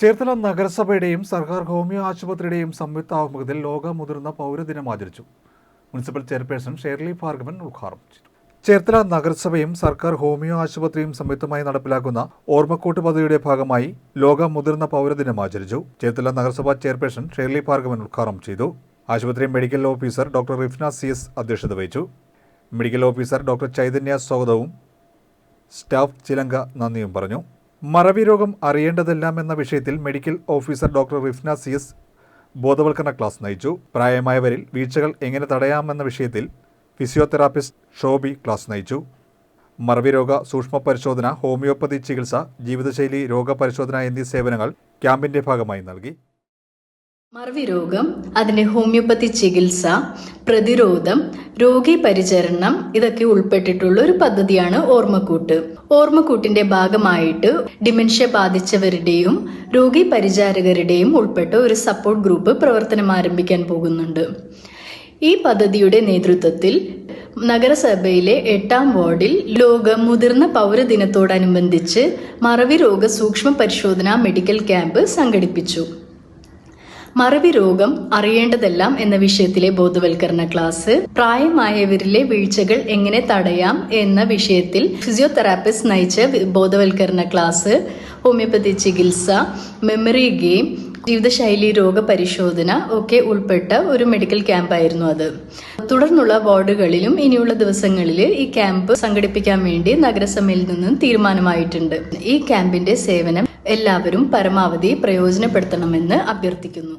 ചേർത്തല നഗരസഭയുടെയും സർക്കാർ ഹോമിയോ ആശുപത്രിയുടെയും സംയുക്ത ആഭിമുഖ്യത്തിൽ ലോക മുതിർന്ന പൗരദിനം ആചരിച്ചു. മുനിസിപ്പൽ ചെയർപേഴ്സൺ ഷേർലി ഭാർഗവൻ ഉദ്ഘാടനം ചെയ്തു. ചേർത്തല നഗരസഭയും സർക്കാർ ഹോമിയോ ആശുപത്രിയും സംയുക്തമായി നടപ്പിലാക്കുന്ന ഓർമ്മക്കൂട്ട് പദ്ധതിയുടെ ഭാഗമായി ലോക മുതിർന്ന പൗരദിനം ആചരിച്ചു. ചേർത്തല നഗരസഭാ ചെയർപേഴ്സൺ ഷേർലി ഭാർഗവൻ ഉദ്ഘാടനം ചെയ്തു. ആശുപത്രി medical officer doctor Rifna C S അധ്യക്ഷത വഹിച്ചു. മെഡിക്കൽ ഓഫീസർ ഡോക്ടർ ചൈതന്യ സ്വാഗതവും സ്റ്റാഫ് ചിലങ്ക നന്ദിയും പറഞ്ഞു. മറവി രോഗം അറിയേണ്ടതെല്ലാം എന്ന വിഷയത്തിൽ medical officer doctor Rifna C S ബോധവൽക്കരണ ക്ലാസ് നയിച്ചു. പ്രായമായവരിൽ വീഴ്ചകൾ എങ്ങനെ തടയാമെന്ന വിഷയത്തിൽ ഫിസിയോതെറാപ്പിസ്റ്റ് ഷോബി ക്ലാസ് നയിച്ചു. മറവി രോഗ സൂക്ഷ്മ പരിശോധന ഹോമിയോപ്പതി ചികിത്സ ജീവിതശൈലി രോഗപരിശോധന എന്നീ സേവനങ്ങൾ ക്യാമ്പിന്റെ ഭാഗമായി നൽകി. മറവി രോഗം അതിന്റെ ഹോമിയോപ്പതി ചികിത്സ പ്രതിരോധം രോഗി പരിചരണം ഇതൊക്കെ ഉൾപ്പെട്ടിട്ടുള്ള ഒരു പദ്ധതിയാണ് ഓർമ്മക്കൂട്ട്. ഓർമ്മക്കൂട്ടിന്റെ ഭാഗമായിട്ട് ഡിമെൻഷ്യ ബാധിച്ചവരുടെയും രോഗി പരിചാരകരുടെയും ഉൾപ്പെട്ട ഒരു സപ്പോർട്ട് ഗ്രൂപ്പ് പ്രവർത്തനം ആരംഭിക്കാൻ പോകുന്നുണ്ട്. ഈ പദ്ധതിയുടെ നേതൃത്വത്തിൽ നഗരസഭയിലെ എട്ടാം വാർഡിൽ ലോക മുതിർന്ന പൗരദിനത്തോടനുബന്ധിച്ച് മറവി രോഗ സൂക്ഷ്മ പരിശോധന മെഡിക്കൽ ക്യാമ്പ് സംഘടിപ്പിച്ചു. മറവി രോഗം അറിയേണ്ടതെല്ലാം എന്ന വിഷയത്തിലെ ബോധവൽക്കരണ ക്ലാസ്. പ്രായമായവരിലെ വീഴ്ചകൾ എങ്ങനെ തടയാം എന്ന വിഷയത്തിൽ ഫിസിയോതെറാപ്പിസ്റ്റ് നയിച്ച ബോധവൽക്കരണ ക്ലാസ്. ഹോമിയോപ്പതി ചികിത്സ മെമ്മറി ഗെയിം ജീവിതശൈലി രോഗ പരിശോധന ഒക്കെ ഉൾപ്പെട്ട ഒരു മെഡിക്കൽ ക്യാമ്പായിരുന്നു അത്. തുടർന്നുള്ള വാർഡുകളിലും ഇനിയുള്ള ദിവസങ്ങളിൽ ഈ ക്യാമ്പ് സംഘടിപ്പിക്കാൻ വേണ്ടി നഗരസഭയിൽ നിന്നും തീരുമാനമായിട്ടുണ്ട്. ഈ ക്യാമ്പിന്റെ സേവനം എല്ലാവരും പരമാവധി പ്രയോജനപ്പെടുത്തണമെന്ന് അഭ്യർത്ഥിക്കുന്നു.